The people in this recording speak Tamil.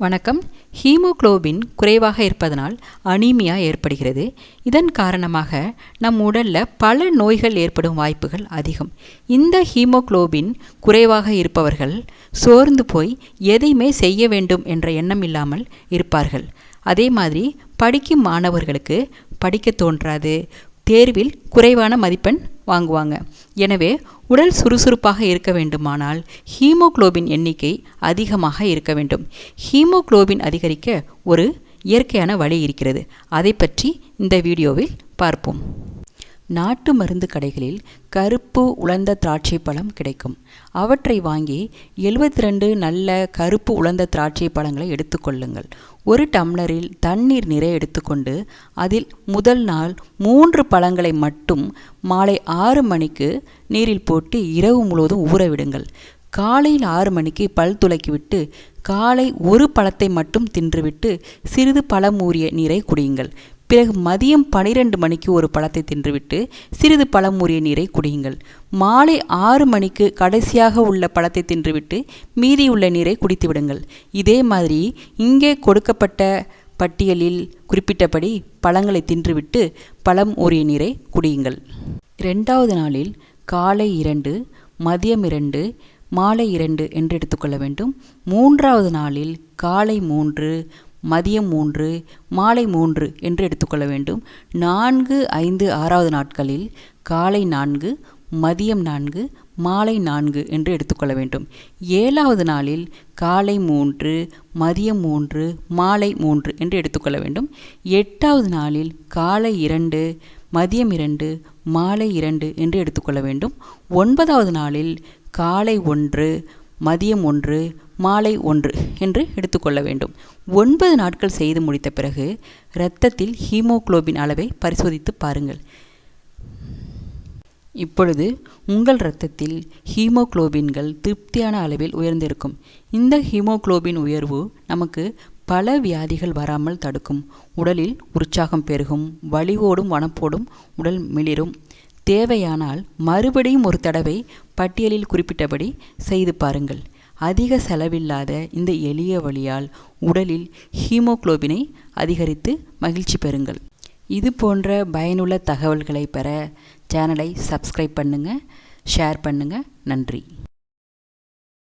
வணக்கம். ஹீமோகுளோபின் குறைவாக இருப்பதனால் அனீமியா ஏற்படுகிறது. இதன் காரணமாக நம் உடலில் பல நோய்கள் ஏற்படும் வாய்ப்புகள் அதிகம். இந்த ஹீமோகுளோபின் குறைவாக இருப்பவர்கள் சோர்ந்து போய் எதையுமே செய்ய வேண்டும் என்ற எண்ணம் இல்லாமல் இருப்பார்கள். அதே மாதிரி படிக்கும் மாணவர்களுக்கு படிக்க தோன்றாது. தேர்வில் குறைவான மதிப்பெண் வாங்குவாங்க. எனவே உடல் சுறுசுறுப்பாக இருக்க வேண்டுமானால் ஹீமோகுளோபின் எண்ணிக்கை அதிகமாக இருக்க வேண்டும். ஹீமோகுளோபின் அதிகரிக்க ஒரு இயற்கையான வழி இருக்கிறது. அதை பற்றி இந்த வீடியோவில் பார்ப்போம். நாட்டு மருந்து கடைகளில் கருப்பு உலர்ந்த திராட்சை பழம் கிடைக்கும். அவற்றை வாங்கி எழுபத்தி ரெண்டு நல்ல கருப்பு உலர்ந்த திராட்சை பழங்களை எடுத்துக்கொள்ளுங்கள் ஒரு டம்ளரில் தண்ணீர் நிறைய எடுத்துக்கொண்டு அதில் முதல் நாள் மூன்று பழங்களை மட்டும் மாலை ஆறு மணிக்கு நீரில் போட்டு இரவு முழுவதும் ஊற விடுங்கள். காலையில் ஆறு மணிக்கு பல் துளக்கிவிட்டு காலை ஒரு பழத்தை மட்டும் தின்றுவிட்டு சிறிது பழம் ஊறிய நீரை குடியுங்கள். பிறகு மதியம் பனிரெண்டு மணிக்கு ஒரு பழத்தை தின்றுவிட்டு சிறிது பழம் நீரை குடியுங்கள். மாலை ஆறு மணிக்கு கடைசியாக உள்ள பழத்தை தின்றுவிட்டு மீதி உள்ள நீரை குடித்து விடுங்கள் இதே மாதிரி இங்கே கொடுக்கப்பட்ட பட்டியலில் குறிப்பிட்டபடி பழங்களை தின்றுவிட்டு பழம் உரிய நீரை குடியுங்கள். இரண்டாவது நாளில் காலை இரண்டு மதியம் இரண்டு மாலை இரண்டு என்று எடுத்துக்கொள்ள வேண்டும். மூன்றாவது நாளில் காலை மூன்று மதியம் மூன்று மாலை மூன்று என்று எடுத்துக்கொள்ள வேண்டும். நான்கு ஐந்து ஆறாவது நாட்களில் காலை நான்கு மதியம் நான்கு மாலை நான்கு என்று எடுத்துக்கொள்ள வேண்டும். ஏழாவது நாளில் காலை மூன்று மதியம் மூன்று மாலை மூன்று என்று எடுத்துக்கொள்ள வேண்டும். எட்டாவது நாளில் காலை இரண்டு மதியம் இரண்டு மாலை இரண்டு என்று எடுத்துக்கொள்ள வேண்டும். ஒன்பதாவது நாளில் காலை ஒன்று மதியம் ஒன்று மாலை ஒன்று என்று எடுத்துக்கொள்ள வேண்டும். ஒன்பது நாட்கள் செய்து முடித்த பிறகு இரத்தத்தில் ஹீமோகுளோபின் அளவை பரிசோதித்து பாருங்கள். இப்பொழுது உங்கள் இரத்தத்தில் ஹீமோகுளோபின்கள் திருப்தியான அளவில் உயர்ந்திருக்கும். இந்த ஹீமோகுளோபின் உயர்வு நமக்கு பல வியாதிகள் வராமல் தடுக்கும். உடலில் உற்சாகம் பெருகும் வலிவோடும் வனப்போடும் உடல் மிளிரும். தேவையானால் மறுபடியும் ஒரு தடவை பட்டியலில் குறிப்பிட்டபடி செய்து பாருங்கள். அதிக செலவில்லாத இந்த எளிய வழியால் உடலில் ஹீமோகுளோபினை அதிகரித்து மகிழ்ச்சி பெறுங்கள். இது போன்ற பயனுள்ள தகவல்களை பெற சேனலை சப்ஸ்கிரைப் பண்ணுங்கள் ஷேர் பண்ணுங்கள் நன்றி.